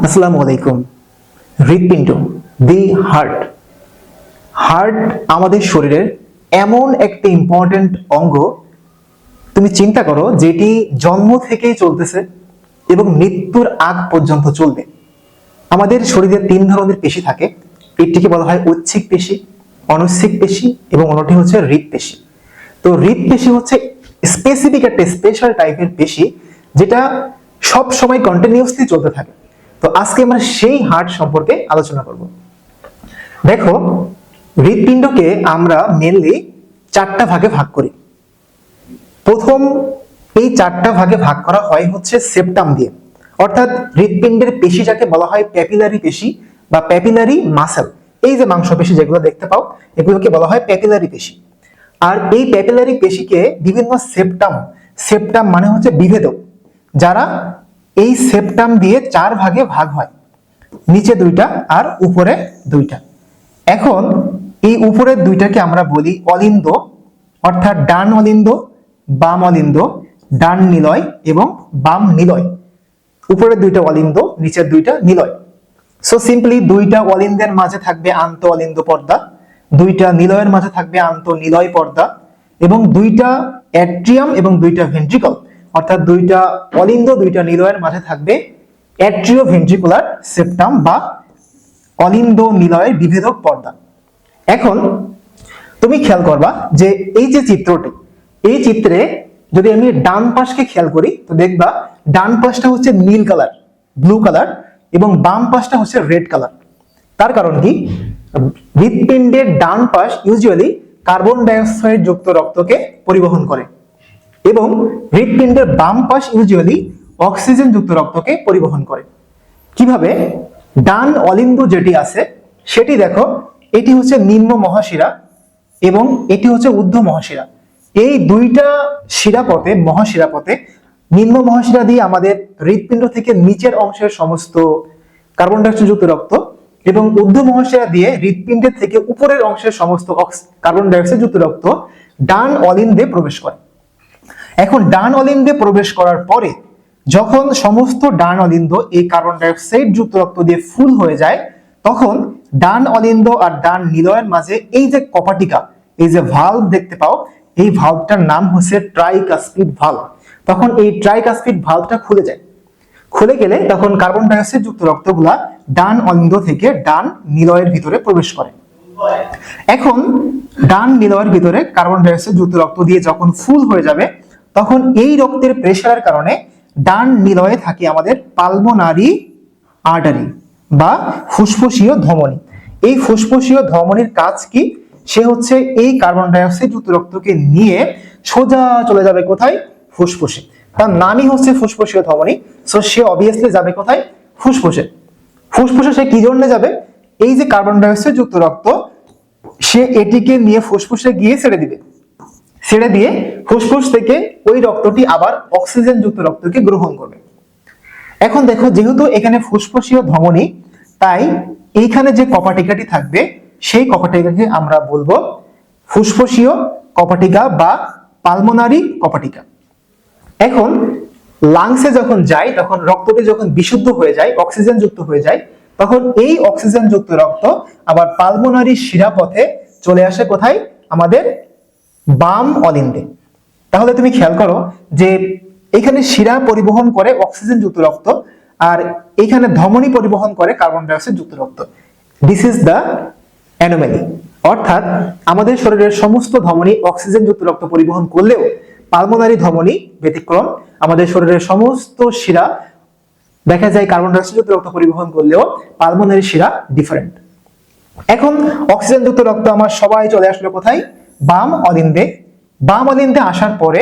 আসসালামু আলাইকুম। হৃৎপিণ্ড, দি হার্ট। হার্ট আমাদের শরীরের এমন একটি ইম্পর্ট্যান্ট অঙ্গ। তুমি চিন্তা করো, যেটি জন্ম থেকেই চলতেছে এবং মৃত্যুর আগ পর্যন্ত চলবে। আমাদের শরীরে তিন ধরনের পেশি থাকে। একটিকে বলা হয় ঐচ্ছিক পেশি, অনৈচ্ছিক পেশি এবং অন্যটি হচ্ছে হৃদ হৃৎপেশি। তো হৃদ হৃৎপেশি হচ্ছে স্পেসিফিক একটা স্পেশাল টাইপের পেশি যেটা সব সময় কন্টিনিউসলি চলতে থাকে। তো আজকে আমরা সেই হার্ট সম্পর্কে আলোচনা করব। দেখো, হৃৎপিণ্ডকে আমরা মেনলি চারটা ভাগে ভাগ করি। প্রথম, এই চারটা ভাগে ভাগ করা হয় হচ্ছে সেপ্টাম দিয়ে। অর্থাৎ হৃৎপিণ্ডের পেশি যাকে বলা হয় প্যাপিলারি পেশি বা প্যাপিলারি মাসেল এই যে মাংসপেশি যেগুলো দেখতে পাও, এগুলোকে বলা হয় প্যাপিলারি পেশি। আর এই প্যাপিলারি পেশিকে বিভিন্ন সেপ্টাম সেপ্টাম মানে হচ্ছে বিভেদক, যারা এই সেপ্টাম দিয়ে চার ভাগে ভাগ হয়। নিচে দুইটা আর উপরে দুইটা। এখন এই উপরের দুইটাকে আমরা বলি অলিন্দ, অর্থাৎ ডান অলিন্দ, বাম অলিন্দ, ডান নিলয় এবং বাম নিলয়। উপরের দুইটা অলিন্দ, নিচের দুইটা নিলয়। সো সিম্পলি দুইটা অলিন্দের মাঝে থাকবে আন্ত অলিন্দ পর্দা, দুইটা নিলয়ের মাঝে থাকবে আন্ত নিলয় পর্দা এবং দুইটা অ্যাট্রিয়াম এবং দুইটা ভেন্ট্রিকল। অর্থাৎ দুইটা অলিন্দ দুইটা নিলয়ের মাঝে থাকবে অ্যাট্রিও ভেন্ট্রিকুলার সেপ্টাম বা অলিন্দ নিলয়ের বিভেদক পর্দা। এখন তুমি খেয়াল করবা যে এই যে চিত্রটি, এই চিত্রে যদি আমি ডান পাশকে খেয়াল করি, তো দেখবা ডান পাশটা হচ্ছে নীল কালার, ব্লু কালার এবং বাম পাশটা হচ্ছে রেড কালার। তার কারণ কি? হৃৎপিণ্ডের ডান পাশ ইউজুয়ালি কার্বন ডাইঅক্সাইড যুক্ত রক্তকে পরিবহন করে। এবং হৃৎপিণ্ডের বাম পাশ ইউজুয়ালি অক্সিজেন যুক্ত রক্তকে পরিবহন করে। কীভাবে? ডান অলিন্দ যেটি আছে, সেটি দেখো, এটি হচ্ছে নিম্ন মহাশিরা এবং এটি হচ্ছে ঊর্ধ্ব মহাশিরা। এই দুইটা শিরাপথে, মহাশিরাপথে, নিম্ন মহাশিরা দিয়ে আমাদের হৃৎপিণ্ড থেকে নিচের অংশের সমস্ত কার্বন ডাইঅক্সাইড যুক্ত রক্ত এবং ঊর্ধ্ব মহাশিরা দিয়ে হৃৎপিণ্ডের থেকে উপরের অংশের সমস্ত কার্বন ডাইঅক্সাইড যুক্ত রক্ত ডান অলিন্দে প্রবেশ করে। এখন ডান অলিন্দে প্রবেশ করার পরে যখন সমস্ত ডান অলিন্দ এই কার্বন ডাইঅক্সাইড যুক্ত রক্ত দিয়ে ফুল হয়ে যায়, তখন ডান অলিন্দ আর ডান নিলয়ের মাঝে এই যে কপাটিকা, এই যে ভালভ দেখতে পাও, এই ভালভটার নাম হচ্ছে ট্রাইকাস্পিড ভালভ তখন এই ট্রাইকাস্পিড ভালভটা খুলে যায়। খুলে গেলে তখন কার্বন ডাইঅক্সাইড যুক্ত রক্তগুলা ডান অলিন্দ থেকে ডান নিলয়ের ভিতরে প্রবেশ করে। এখন ডান নিলয়ের ভিতরে কার্বন ডাইঅক্সাইড যুক্ত রক্ত দিয়ে যখন ফুল হয়ে যাবে তখন এই রক্তের প্রেশারের কারণে ডান নিলয়ে থাকে আমাদের পালমোনারি আর্টারি বা ফুসফুসীয় ধমনী। এই ফুসফুসীয় ধমনীর কাজ কি? সে হচ্ছে এই কার্বন ডাইঅক্সাইড যুক্ত রক্তকে নিয়ে সোজা চলে যাবে কোথায়? ফুসফুসে। তার নামই হচ্ছে ফুসফুসীয় ধমনী। সো সে অবভিয়াসলি যাবে কোথায়? ফুসফুসে। ফুসফুসে সে কি জন্য যাবে? এই যে কার্বন ডাইঅক্সাইড যুক্ত রক্ত সে এটিকে নিয়ে ফুসফুসে গিয়ে ছেড়ে দিবে। ছেড়ে দিয়ে ফুসফুস থেকে ওই রক্তটি আবার অক্সিজেন যুক্ত রক্তকে গ্রহণ করবে। এখন দেখো, যেহেতু এখানে ফুসফুসীয় ধমনী, তাই এইখানে যে কপাটিকাটি থাকবে, সেই কপাটিকাকে আমরা বলব ফুসফুসীয় কপাটিকা বা পালমোনারি কপাটিকা। এখন লাংসে যখন যায়, তখন রক্তটি যখন বিশুদ্ধ হয়ে যায় অক্সিজেন যুক্ত হয়ে যায়, তখন এই অক্সিজেন যুক্ত রক্ত আবার পালমোনারি শিরাপথে চলে আসে কোথায়? আমাদের বাম অলিন্দে। তাহলে তুমি খেয়াল করো যে এখানে শিরা পরিবহন করে অক্সিজেন যুক্ত রক্ত আর এখানে ধমনী পরিবহন করে কার্বন ডাইঅক্সাইড যুক্ত রক্ত দিস ইজ দ্য অ্যানোমালি অর্থাৎ আমাদের শরীরের সমস্ত ধমনী অক্সিজেন যুক্ত রক্ত পরিবহন করলেও পালমোনারি ধমনী ব্যতিক্রম। আমাদের শরীরের সমস্ত শিরা, দেখা যায় কার্বন ডাইঅক্সাইড যুক্ত রক্ত পরিবহন করলেও পালমোনারি শিরা ডিফারেন্ট এখন অক্সিজেন যুক্ত রক্ত আমার সবাই চলে আসলো কোথায়? বাম অলিন্দে বাম অলিন্দে আসার পরে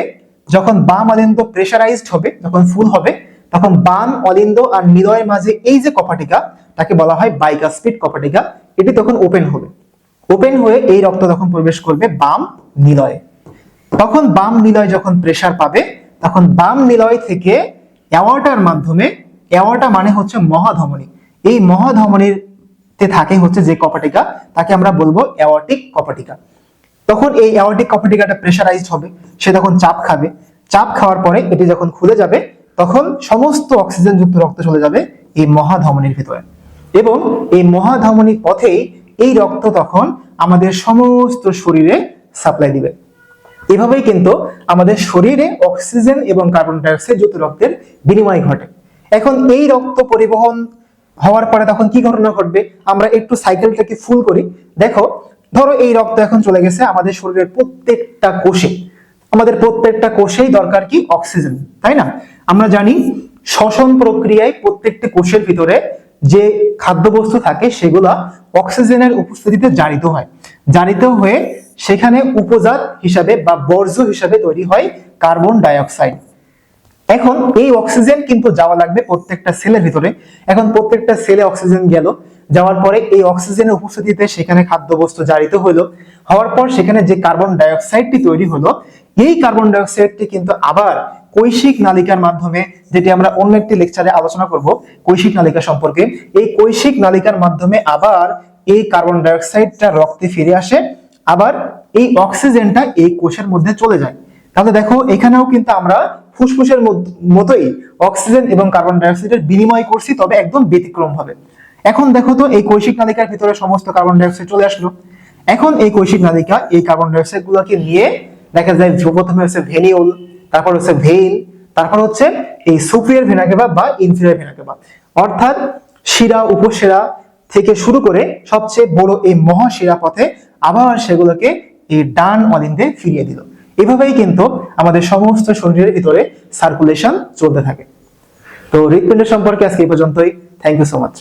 যখন বাম অলিন্দ প্রেশারাইজড হবে, যখন ফুল হবে, তখন বাম অলিন্দ আর নিলয়ের মাঝে এই যে কপাটিকা, তাকে বলা হয় বাইকাস্পিড কপাটিকা, এটি তখন ওপেন হবে। ওপেন হয়ে এই রক্ত তখন প্রবেশ করবে বাম নিলয়ে। তখন বাম নিলয় যখন প্রেসার পাবে, তখন বাম নিলয় থেকে অ্যাওয়ার্টার মাধ্যমে অ্যাওয়ার্টা মানে হচ্ছে মহাধমনী। এই মহাধমনীর তে থাকে হচ্ছে যে কপাটিকা, তাকে আমরা বলব অ্যাওয়ার্টিক কপাটিকা। তখন এই অ্যাওয়ার্টিক কপাটিকাটা প্রেসারাইজড হবে। সে তখন চাপ খাবে। চাপ খাওয়ার পরে এটি যখন খুলে যাবে, তখন সমস্ত অক্সিজেন যুক্ত রক্ত চলে যাবে এই মহাধমনীর ভিতরে। এবং এই মহাধমনী পথেই এই রক্ত তখন আমাদের সমস্ত শরীরে সাপ্লাই দিবে। এভাবেই কিন্তু আমাদের শরীরে অক্সিজেন এবং কার্বন ডাইঅক্সাইড যুক্ত রক্তের বিনিময় ঘটে। এখন এই রক্ত পরিবহন হওয়ার পরে তখন কি ঘটনা ঘটবে? আমরা একটু সাইকেলটাকে ফুল করি। দেখো ধরো এই রক্ত এখন চলে গেছে আমাদের শরীরের প্রত্যেকটা কোষে। আমাদের প্রত্যেকটা কোষেই দরকার কি অক্সিজেন, তাই না? আমরা জানি শ্বসন প্রক্রিয়ায় প্রত্যেকটি কোষের ভিতরে যে খাদ্যবস্তু থাকে সেগুলা অক্সিজেনের উপস্থিতিতে জারিত হয়। জারিত হয়ে সেখানে উপজাত হিসাবে বা বর্জ্য হিসাবে তৈরি হয় কার্বন ডাইঅক্সাইড। এখন এই অক্সিজেন কিন্তু যাওয়া লাগবে প্রত্যেকটা সেলের ভিতরে। এখন প্রত্যেকটা সেলে অক্সিজেন গেল, যাওয়ার পরে এই অক্সিজেনের উপস্থিতিতে সেখানে খাদ্যবস্তু জারিত হলো। হওয়ার পর সেখানে যে কার্বন ডাইঅক্সাইডটি তৈরি হলো, এই কার্বন ডাইঅক্সাইডটি কিন্তু আবার কৈশিক নালিকার মাধ্যমে, যেটি আমরা অন্য একটি লেকচারে আলোচনা করব, কৈশিক নালিকা সম্পর্কে, এই কৈশিক নালিকার মাধ্যমে আবার এই কার্বন ডাইঅক্সাইডটা রক্তে ফিরে আসে, আবার এই অক্সিজেনটা এই কোষের মধ্যে চলে যায়। তাহলে দেখো, এখানেও কিন্তু আমরা ফুসফুসের মতোই অক্সিজেন এবং কার্বন ডাইঅক্সাইডের বিনিময় করছি, তবে একদম ব্যতিক্রম ভাবে। এখন দেখো তো এই কৈশিক নালিকার ভিতরে সমস্ত কার্বন ডাইঅক্সাইড চলে আসলো। এখন এই কৈশিক নালিকা এই কার্বন ডাইঅক্সাইড গুলোকে নিয়ে দেখা যায় প্রথমে হচ্ছে ভেনিউল, তারপর হচ্ছে ভেইল, তারপর হচ্ছে এই সুপিরিয়র ভেনাকেবা বা ইনফিরিয়র ভেনাকেবা অর্থাৎ শিরা, উপশিরা থেকে শুরু করে সবচেয়ে বড় এই মহাশিরা পথে আবার সেগুলোকে এই ডান অলিন্দে ফিরিয়ে দিল। এভাবেই কিন্তু আমাদের সমস্ত শরীরের ভিতরে সার্কুলেশন চলতে থাকে। তো হৃৎপিণ্ড সম্পর্কে আজকে এই পর্যন্তই। Thank you so much